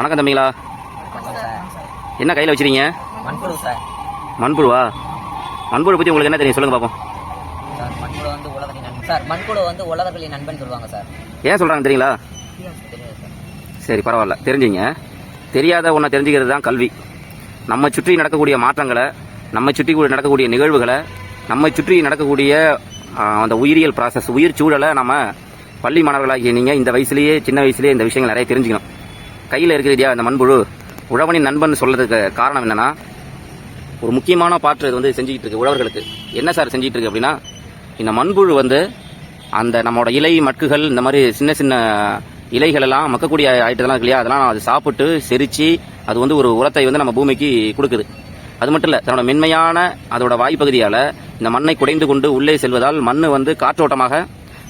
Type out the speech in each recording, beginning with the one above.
வணக்கம் தம்பிங்களா. என்ன கையில் வச்சிருக்கீங்க? மண்புழு சார் மண்புழுவா மண்புழு பற்றி உங்களுக்கு என்ன தெரியும்? சொல்லுங்கள் பார்ப்போம் சார் மண்புழு வந்து உலகத்தின் நண்பன் சார் மண்புழு வந்து உலகத்தின் நண்பன் சொல்லுவாங்க சார் ஏன் சொல்கிறாங்க தெரியுங்களா? சரி பரவாயில்ல. தெரிஞ்சுங்க. தெரியாத ஒன்றை தெரிஞ்சுக்கிறது தான் கல்வி. நம்ம சுற்றி நடக்கக்கூடிய மாற்றங்களை நம்ம சுற்றி கூட நடக்கக்கூடிய நிகழ்வுகளை நம்ம சுற்றி நடக்கக்கூடிய அந்த உயிரியல் ப்ராசஸ் உயிர் சூழலை நம்ம பள்ளி மாணவர்களாகிய நீங்கள் இந்த வயசுலேயே சின்ன வயசுலேயே இந்த விஷயங்கள் நிறைய தெரிஞ்சுக்கணும். கையில் இருக்கிறதியா இந்த மண்புழு. உழவனின் நண்பன் சொல்றதுக்கு காரணம் என்னன்னா ஒரு முக்கியமான பாற்று இது வந்து செஞ்சுக்கிட்டு இருக்கு உழவர்களுக்கு. என்ன சார் செஞ்சுட்டு இருக்கு அப்படின்னா இந்த மண்புழு வந்து அந்த நம்மளோட இலை மட்குகள் இந்த மாதிரி சின்ன சின்ன இலைகள் எல்லாம் மக்கக்கூடிய ஆயிட்டதெல்லாம் இருக்கு இல்லையா? அதெல்லாம் அது சாப்பிட்டு செரிச்சு அது வந்து ஒரு உரத்தை வந்து நம்ம பூமிக்கு கொடுக்குது. அது மட்டும் இல்லை தன்னோட மென்மையான அதோட வாய்ப்பகுதியால் இந்த மண்ணை குடைந்து கொண்டு உள்ளே செல்வதால் மண் வந்து காற்றோட்டமாக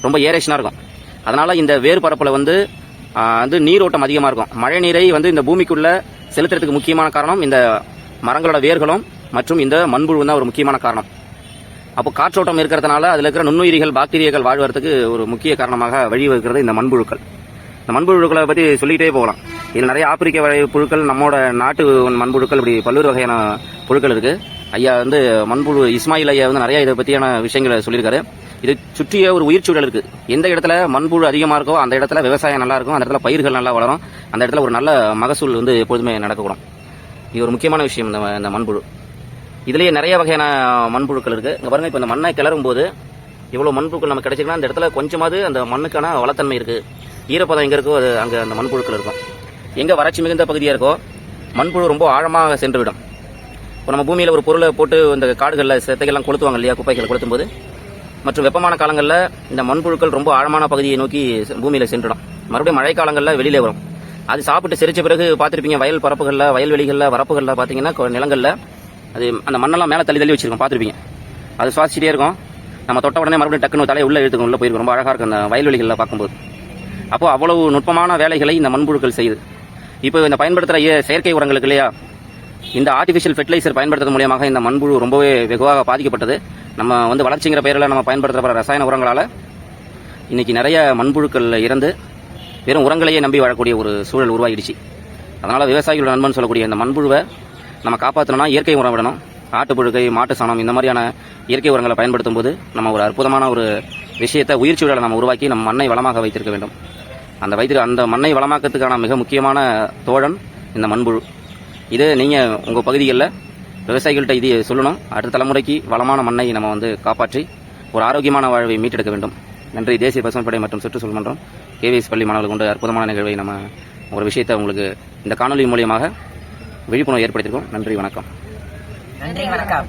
ரொம்ப ஏரேஷனாக இருக்கும். அதனால் இந்த வேறு பரப்பில் வந்து வந்து நீரோட்டம் அதிகமாக இருக்கும். மழை நீரை வந்து இந்த பூமிக்குள்ள செலுத்துறதுக்கு முக்கியமான காரணம் இந்த மரங்களோட வேர்களும் மற்றும் இந்த மண்புழு தான் ஒரு முக்கியமான காரணம். அப்போ காற்றோட்டம் இருக்கிறதுனால அதில் இருக்கிற நுண்ணுயிரிகள் பாக்டீரியாக்கள் வாழ்வதற்கு ஒரு முக்கிய காரணமாக வழிவகுக்கிறது இந்த மண்புழுக்கள். இந்த மண்புழுக்களை பற்றி சொல்லிகிட்டே போகலாம். இதில் நிறைய ஆப்பிரிக்க வகை புழுக்கள் நம்மோட நாட்டு மண்புழுக்கள் இப்படி பல்வேறு வகையான புழுக்கள் இருக்குது ஐயா வந்து மண்புழு இஸ்மாயில் ஐயா வந்து நிறைய இதை பற்றியான விஷயங்களை சொல்லியிருக்காரு. இது சுற்றிய ஒரு உயிர் சூழல் இருக்கு. எந்த இடத்துல மண்புழு அதிகமாக இருக்கோ அந்த இடத்துல விவசாயம் நல்லா இருக்கும் அந்த இடத்துல பயிர்கள் நல்லா வளரும் அந்த இடத்துல ஒரு நல்ல மகசூல் வந்து எப்பொழுதுமே நடக்கக்கூடும். இது ஒரு முக்கியமான விஷயம் இந்த இந்த மண்புழு. இதுலயே நிறைய வகையான மண்புழுக்கள் இருக்கு. இங்க பாருங்க இப்போ இந்த மண்ணை கிளறும் போது இவ்வளவு மண்புழுக்கள் நமக்கு கிடைச்சிருக்குன்னா அந்த இடத்துல கொஞ்சமாவது அந்த மண்ணுக்கான வளத்தன்மை இருக்கு. ஈரப்பதம் எங்க இருக்கோ அது அங்க அந்த மண்புழுக்கள் இருக்கும். எங்க வறட்சி மிகுந்த பகுதியா இருக்கோ மண்புழு ரொம்ப ஆழமாக சென்று விடும் இப்போ நம்ம பூமியில ஒரு பொருளை போட்டு இந்த காடுகளில் செத்தைகள்லாம் கொளுத்துவாங்க இல்லையா குப்பைகளை கொளுத்தும் போது மற்றும் வெப்பமான காலங்களில் இந்த மண்புழுக்கள் ரொம்ப ஆழமான பகுதியை நோக்கி பூமியில் சென்றுடும். மறுபடியும் மழை காலங்களில் வெளியில வரும். அது சாப்பிட்டு சிரிச்ச பிறகு பார்த்துருப்பீங்க வயல் பரப்புகளில் வயல்வெளிகளில் வரப்புகளில் பார்த்தீங்கன்னா நிலங்களில் அது அந்த மண்ணெல்லாம் மேலே தள்ளி தள்ளி வச்சிருக்கோம். பார்த்துருப்பீங்க. அது சுவாசிச்சிட்டே இருக்கும். நம்ம தொட்ட உடனே மறுபடியும் டக்குனு தலையை உள்ள இழுத்துக்கும் உள்ள போயிருக்கும். ரொம்ப அழகாக இருக்கும் அந்த வயல்வெளிகளில் பார்க்கும்போது. அப்போ அவ்வளவு நுட்பமான வேலைகளை இந்த மண்புழுக்கள் செய்யுது. இப்போ இந்த பயன்படுத்துகிற செயற்கை உரங்களுக்கு இல்லையா? இந்த ஆர்டிஃபிஷியல் ஃபெர்டிலைசர் பயன்படுத்துறது மூலியமாக இந்த மண்புழு ரொம்பவே வெகுவாக பாதிக்கப்பட்டது. நம்ம வந்து வளர்ச்சிங்கிற பெயரில் நம்ம பயன்படுத்துகிற ரசாயன உரங்களால் இன்றைக்கி நிறைய மண்புழுக்களில் இறந்து வெறும் உரங்களையே நம்பி வாழக்கூடிய ஒரு சூழல் உருவாகிடுச்சு. அதனால் விவசாயிகளோட நண்பன் சொல்லக்கூடிய இந்த மண்புழுவை நம்ம காப்பாற்றணும்னா இயற்கை உரம் விடணும். ஆட்டுப்புழுக்கை மாட்டு சாணம் இந்த மாதிரியான இயற்கை உரங்களை பயன்படுத்தும் போது நம்ம ஒரு அற்புதமான ஒரு விஷயத்தை உயிர் சூழலை நம்ம உருவாக்கி நம்ம மண்ணை வளமாக வைத்திருக்க வேண்டும். அந்த வைத்திரு அந்த மண்ணை வளமாக்கத்துக்கான மிக முக்கியமான தோழன் இந்த மண்புழு. இது நீங்கள் உங்கள் பகுதிகளில் விவசாயிகள்கிட்ட இது சொல்லணும். அடுத்த தலைமுறைக்கு வளமான மண்ணை நம்ம வந்து காப்பாற்றி ஒரு ஆரோக்கியமான வாழ்வை மீட்டெடுக்க வேண்டும். நன்றி. தேசிய பசுமைப்படை மற்றும் சுற்றுச்சூழல் மன்றம் கேவிஎஸ் பள்ளி மாணவர்கள் கொண்ட அற்புதமான நிகழ்வை நம்ம ஒரு விஷயத்தை உங்களுக்கு இந்த காணொலி மூலியமாக விழிப்புணர்வு ஏற்படுத்தியிருக்கோம். நன்றி. வணக்கம். நன்றி. வணக்கம்.